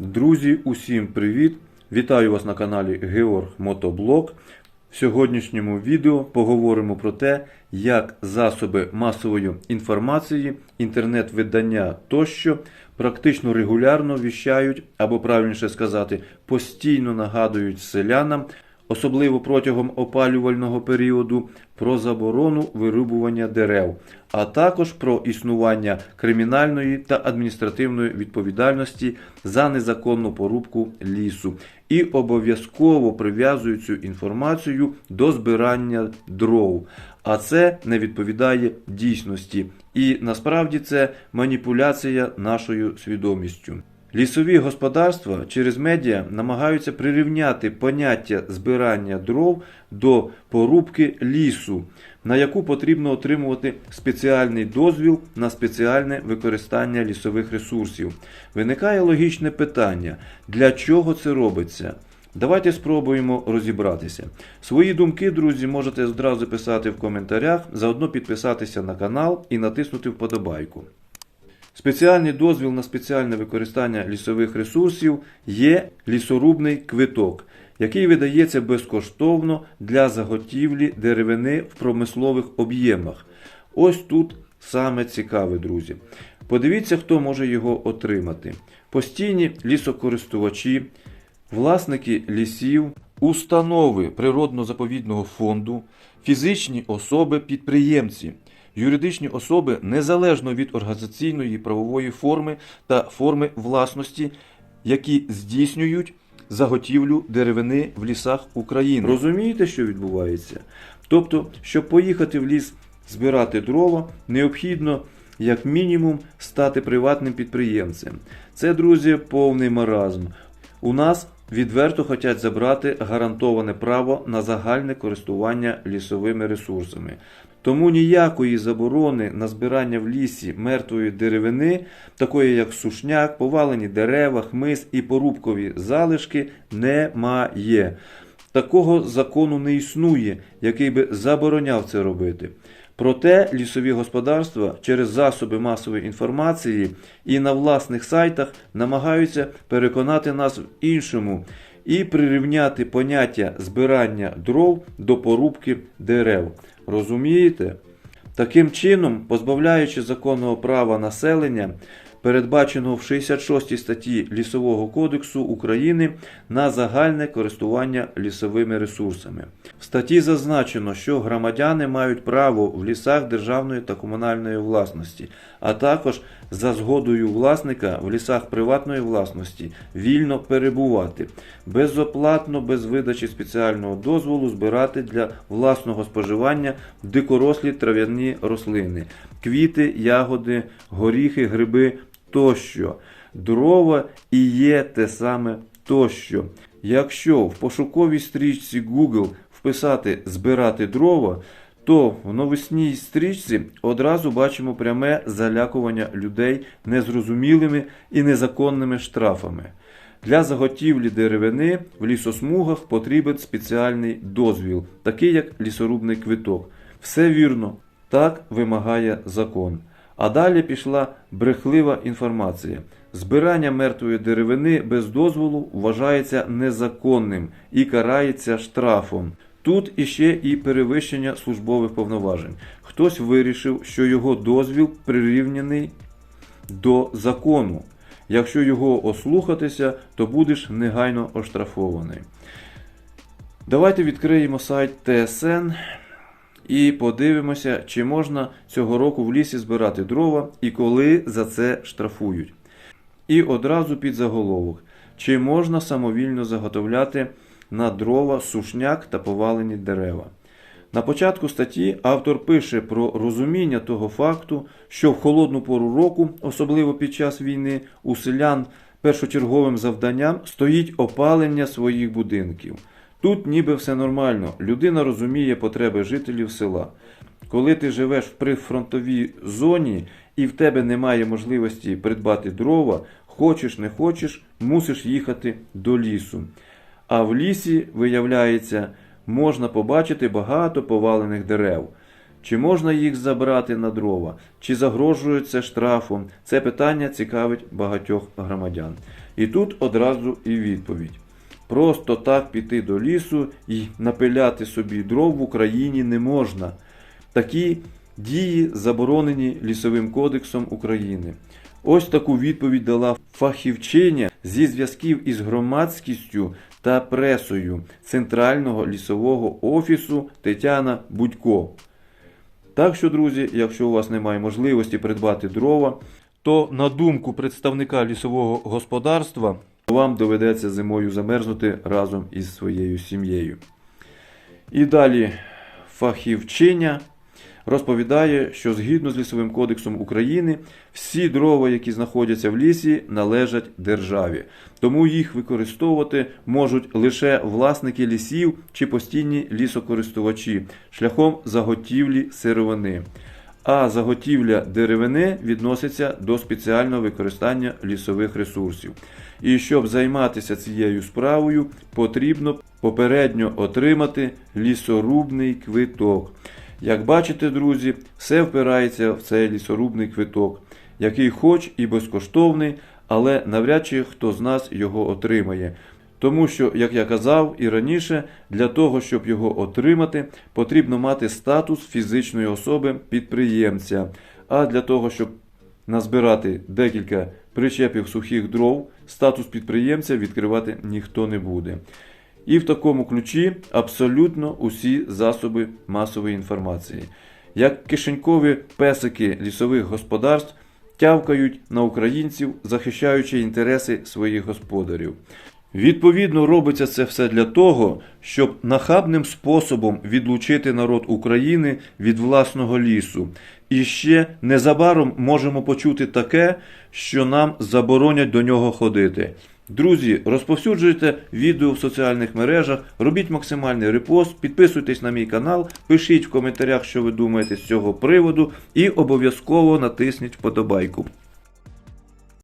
Друзі, усім привіт! Вітаю вас на каналі Георг Мотоблог. В сьогоднішньому відео поговоримо про те, як засоби масової інформації, інтернет-видання тощо практично регулярно віщають, або правильніше сказати, постійно нагадують селянам, особливо протягом опалювального періоду, про заборону вирубування дерев, а також про існування кримінальної та адміністративної відповідальності за незаконну порубку лісу і обов'язково прив'язують цю інформацію до збирання дров. А це не відповідає дійсності. І насправді це маніпуляція нашою свідомістю. Лісові господарства через медіа намагаються прирівняти поняття збирання дров до порубки лісу, на яку потрібно отримувати спеціальний дозвіл на спеціальне використання лісових ресурсів. Виникає логічне питання: для чого це робиться? Давайте спробуємо розібратися. Свої думки, друзі, можете одразу писати в коментарях, заодно підписатися на канал і натиснути вподобайку. Спеціальний дозвіл на спеціальне використання лісових ресурсів є лісорубний квиток, який видається безкоштовно для заготівлі деревини в промислових об'ємах. Ось тут саме цікаве, друзі. Подивіться, хто може його отримати: постійні лісокористувачі, власники лісів, установи природно-заповідного фонду, фізичні особи-підприємці. Юридичні особи незалежно від організаційної правової форми та форми власності, які здійснюють заготівлю деревини в лісах України. Розумієте, що відбувається? Тобто, щоб поїхати в ліс збирати дрова, необхідно як мінімум стати приватним підприємцем. Це, друзі, повний маразм. У нас відверто хочуть забрати гарантоване право на загальне користування лісовими ресурсами. Тому ніякої заборони на збирання в лісі мертвої деревини, такої як сушняк, повалені дерева, хмиз і порубкові залишки, немає. Такого закону не існує, який би забороняв це робити. Проте лісові господарства через засоби масової інформації і на власних сайтах намагаються переконати нас в іншому і прирівняти поняття збирання дров до порубки дерев. Розумієте? Таким чином, позбавляючи законного права населення, передбаченого в 66 статті Лісового кодексу України на загальне користування лісовими ресурсами. В статті зазначено, що громадяни мають право в лісах державної та комунальної власності, а також за згодою власника в лісах приватної власності вільно перебувати, безоплатно, без видачі спеціального дозволу збирати для власного споживання дикорослі трав'яні рослини, квіти, ягоди, горіхи, гриби тощо. Дрова і є те саме тощо. Якщо в пошуковій стрічці Google вписати збирати дрова, то в новисній стрічці одразу бачимо пряме залякування людей незрозумілими і незаконними штрафами. Для заготівлі деревини в лісосмугах потрібен спеціальний дозвіл, такий як лісорубний квиток. Все вірно, так вимагає закон. А далі пішла брехлива інформація. Збирання мертвої деревини без дозволу вважається незаконним і карається штрафом. Тут іще і перевищення службових повноважень. Хтось вирішив, що його дозвіл прирівняний до закону. Якщо його ослухатися, то будеш негайно оштрафований. Давайте відкриємо сайт ТСН і подивимося, чи можна цього року в лісі збирати дрова і коли за це штрафують. І одразу під заголовок: чи можна самовільно заготовляти на дрова сушняк та повалені дерева. На початку статті автор пише про розуміння того факту, що в холодну пору року, особливо під час війни, у селян першочерговим завданням стоїть опалення своїх будинків. Тут ніби все нормально, людина розуміє потреби жителів села. Коли ти живеш в прифронтовій зоні і в тебе немає можливості придбати дрова, хочеш не хочеш, мусиш їхати до лісу. А в лісі, виявляється, можна побачити багато повалених дерев. Чи можна їх забрати на дрова, чи загрожує це штрафом? Це питання цікавить багатьох громадян. І тут одразу і відповідь. Просто так піти до лісу і напиляти собі дров в Україні не можна. Такі дії заборонені Лісовим кодексом України. Ось таку відповідь дала фахівчиня зі зв'язків із громадськістю та пресою Центрального лісового офісу Тетяна Будько. Так що, друзі, якщо у вас немає можливості придбати дрова, то на думку представника лісового господарства вам доведеться зимою замерзнути разом із своєю сім'єю. І далі фахівчиня розповідає, що згідно з Лісовим кодексом України всі дрова, які знаходяться в лісі, належать державі. Тому їх використовувати можуть лише власники лісів чи постійні лісокористувачі шляхом заготівлі сировини. А заготівля деревини відноситься до спеціального використання лісових ресурсів. І щоб займатися цією справою, потрібно попередньо отримати лісорубний квиток. Як бачите, друзі, все впирається в цей лісорубний квиток, який хоч і безкоштовний, але навряд чи хто з нас його отримає. Тому що, як я казав і раніше, для того, щоб його отримати, потрібно мати статус фізичної особи підприємця. А для того, щоб назбирати декілька причепів сухих дров, статус підприємця відкривати ніхто не буде. І в такому ключі абсолютно усі засоби масової інформації. Як кишенькові песики лісових господарств тявкають на українців, захищаючи інтереси своїх господарів. Відповідно, робиться це все для того, щоб нахабним способом відлучити народ України від власного лісу. І ще незабаром можемо почути таке, що нам заборонять до нього ходити. Друзі, розповсюджуйте відео в соціальних мережах, робіть максимальний репост, підписуйтесь на мій канал, пишіть в коментарях, що ви думаєте з цього приводу, і обов'язково натисніть вподобайку.